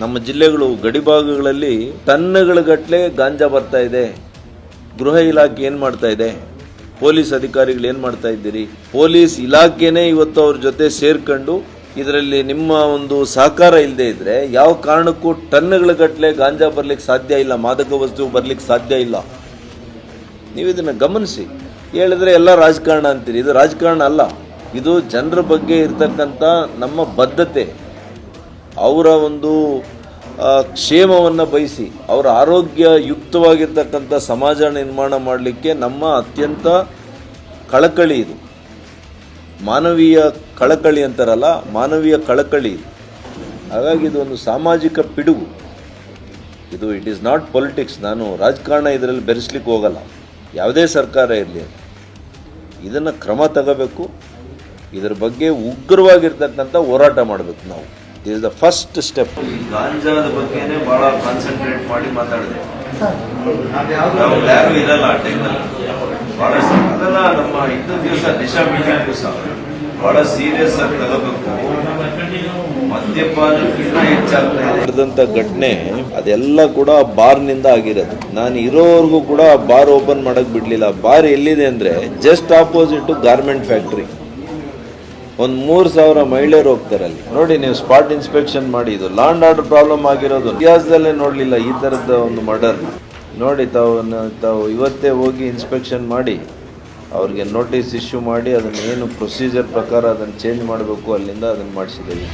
ನಮ್ಮ ಜಿಲ್ಲೆಗಳು ಗಡಿಭಾಗಗಳಲ್ಲಿ ಟನ್ನುಗಳ ಗಟ್ಟಲೆ ಗಾಂಜಾ ಬರ್ತಾ ಇದೆ. ಗೃಹ ಇಲಾಖೆ ಏನು ಮಾಡ್ತಾ ಇದೆ? ಪೊಲೀಸ್ ಅಧಿಕಾರಿಗಳು ಏನು ಮಾಡ್ತಾ ಇದ್ದೀರಿ? ಪೊಲೀಸ್ ಇಲಾಖೆನೇ ಇವತ್ತು ಅವ್ರ ಜೊತೆ ಸೇರ್ಕೊಂಡು ಇದರಲ್ಲಿ ನಿಮ್ಮ ಒಂದು ಸಹಕಾರ ಇಲ್ಲದೆ ಇದ್ದರೆ ಯಾವ ಕಾರಣಕ್ಕೂ ಟನ್ಗಳಗಟ್ಟಲೆ ಗಾಂಜಾ ಬರ್ಲಿಕ್ಕೆ ಸಾಧ್ಯ ಇಲ್ಲ, ಮಾದಕ ವಸ್ತು ಬರ್ಲಿಕ್ಕೆ ಸಾಧ್ಯ ಇಲ್ಲ. ನೀವು ಇದನ್ನು ಗಮನಿಸಿ. ಹೇಳಿದ್ರೆ ಎಲ್ಲ ರಾಜಕಾರಣ ಅಂತೀರಿ. ಇದು ರಾಜಕಾರಣ ಅಲ್ಲ. ಇದು ಜನರ ಬಗ್ಗೆ ಇರ್ತಕ್ಕಂಥ ನಮ್ಮ ಬದ್ಧತೆ. ಅವರ ಒಂದು ಕ್ಷೇಮವನ್ನು ಬಯಸಿ, ಅವರ ಆರೋಗ್ಯ ಯುಕ್ತವಾಗಿರ್ತಕ್ಕಂಥ ಸಮಾಜ ನಿರ್ಮಾಣ ಮಾಡಲಿಕ್ಕೆ ನಮ್ಮ ಅತ್ಯಂತ ಕಳಕಳಿ ಇದು. ಮಾನವೀಯ ಕಳಕಳಿ ಅಂತಾರಲ್ಲ, ಮಾನವೀಯ ಕಳಕಳಿ ಹಾಗಾಗಿ ಇದು ಒಂದು ಸಾಮಾಜಿಕ ಪಿಡುಗು. ಇದು ಇಟ್ ಈಸ್ ನಾಟ್ ಪೊಲಿಟಿಕ್ಸ್ ನಾನು ರಾಜಕಾರಣ ಇದರಲ್ಲಿ ಬೆರೆಸ್ಲಿಕ್ಕೆ ಹೋಗಲ್ಲ. ಯಾವುದೇ ಸರ್ಕಾರ ಇರಲಿ ಇದನ್ನು ಕ್ರಮ ತಗೋಬೇಕು. ಇದರ ಬಗ್ಗೆ ಉಗ್ರವಾಗಿರ್ತಕ್ಕಂಥ ಹೋರಾಟ ಮಾಡಬೇಕು ನಾವು. This is the first step ಗಾಂಜಾದ ಬಗ್ಗೆನೇ ಬಹಳ ಕಾನ್ಸಂಟ್ರೇಟ್ ಮಾಡಿ ಮಾತಾಡಿದೆ. ನಾವು ಯಾರು ಇರಲ್ಲ ಆ ಟೈಮಲ್ಲಿ ಅದೆಲ್ಲ ನಮ್ಮ ಇನ್ನೊಂದು ದಿವಸ ದಿಶಾ ಮೀಡಿಯಾ ದಿವಸ. ಬಹಳ ಸೀರಿಯಸ್ ಆಗಿ ತಗೋಬೇಕು. ಇದೆ. ನಡೆದಂತ ಘಟನೆ ಅದೆಲ್ಲ ಕೂಡ ಬಾರ್ನಿಂದ ಆಗಿರೋದು. ನಾನು ಇರೋವರೆಗೂ ಕೂಡ ಬಾರ್ ಓಪನ್ ಮಾಡಕ್ ಬಿಡ್ಲಿಲ್ಲ. ಬಾರ್ ಎಲ್ಲಿದೆ ಅಂದ್ರೆ ಜಸ್ಟ್ ಆಪೋಸಿಟ್ ಗಾರ್ಮೆಂಟ್ ಫ್ಯಾಕ್ಟ್ರಿ ಒಂದ್ ಮೂರು ಸಾವಿರ ಮಹಿಳೆಯರು ಹೋಗ್ತಾರೆ ಅಲ್ಲಿ. ನೋಡಿ, ನೀವು ಸ್ಪಾಟ್ ಇನ್ಸ್ಪೆಕ್ಷನ್ ಮಾಡಿ, ಇದು ಲಾಂಡ್ ಆರ್ಡರ್ ಪ್ರಾಬ್ಲಮ್ ಆಗಿರೋದು. ಇತಿಹಾಸದಲ್ಲೇ ನೋಡಲಿಲ್ಲ ಈ ತರದ ಒಂದು ಮರ್ಡರ್ ನೋಡಿ, ತಾವು ತಾವು ಇವತ್ತೇ ಹೋಗಿ ಇನ್ಸ್ಪೆಕ್ಷನ್ ಮಾಡಿ, ಅವ್ರಿಗೆ ನೋಟಿಸ್ ಇಶ್ಯೂ ಮಾಡಿ, ಅದನ್ನ ಏನು ಪ್ರೊಸೀಜರ್ ಪ್ರಕಾರ ಅದನ್ನು ಚೇಂಜ್ ಮಾಡಬೇಕು ಅಲ್ಲಿಂದ ಅದನ್ನು ಮಾಡಿಸಿದ್ದೀವಿ.